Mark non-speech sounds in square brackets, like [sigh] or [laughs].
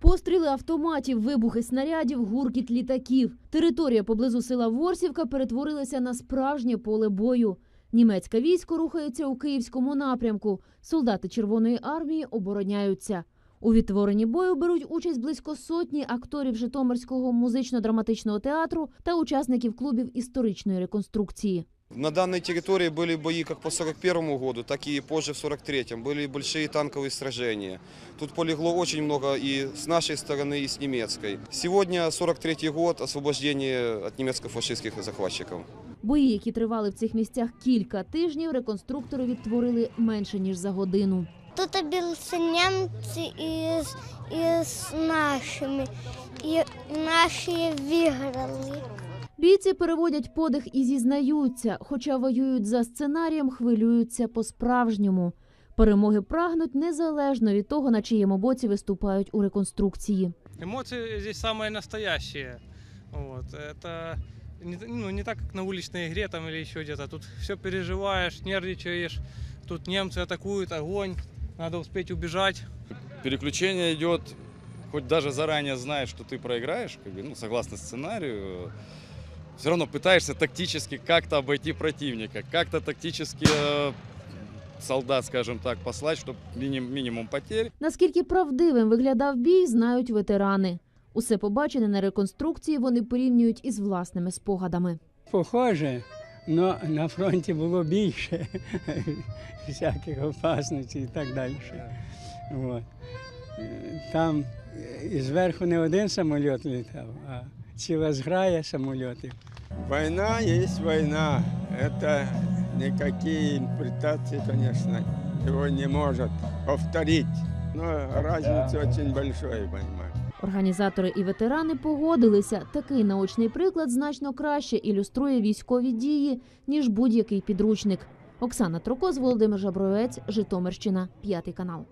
Постріли автоматів, вибухи снарядів, гуркіт літаків. Територія поблизу села Ворсівка перетворилася на справжнє поле бою. Німецьке військо рухається у київському напрямку. Солдати Червоної армії обороняються. У відтворенні бою беруть участь близько сотні акторів Житомирського музично-драматичного театру та учасників клубів історичної реконструкції. На данной территории были бои как по 41 году, так и позже в 43-м. Были большие танковые сражения. Тут полегло очень много и с нашей стороны, и с немецкой. Сегодня 43-й год освобождения от немецко-фашистских захватчиков. Бої, які тривали в цих місцях кілька тижнів, реконструктори відтворили менше ніж за годину. Тут билися німці із, із нашими, і наші виграли. Бійці переводять подих і зізнаються, хоча воюють за сценарієм, хвилюються по-справжньому. Перемоги прагнуть незалежно від того, на чиєму боці виступають у реконструкції. Эмоции здесь самые настоящие. Вот. Это не, т- ну, не так, как на уличной игре там или еще где-то. Тут все переживаешь, нервничаешь. Тут немцы атакуют, огонь. Надо успеть убежать. переключение идет, хоть даже заранее знаешь, что ты проиграешь, как бы, ну, согласно сценарию, все равно пытаешься тактически как-то обойти противника, как-то тактически э, солдат, скажем так, послать, чтобы минимум потерь. Наскільки правдивим виглядав бій, знають ветерани. Усе побачене на реконструкції вони порівнюють із власними спогадами. Похоже, але на фронті було більше [laughs] всяких опасностей і так далі. От. Е, Там е, і зверху не один самоліт літав, а ціла зграя самольотів. Война есть война. Это никакие интерпретации, конечно, его не может повторить. Но разница очень большая, понимаешь. Організатори і ветерани погодилися, такий наочний приклад значно краще ілюструє військові дії, ніж будь-який підручник. Оксана Трокоз, Володимир Жабровець, Житомирщина, п'ятий канал.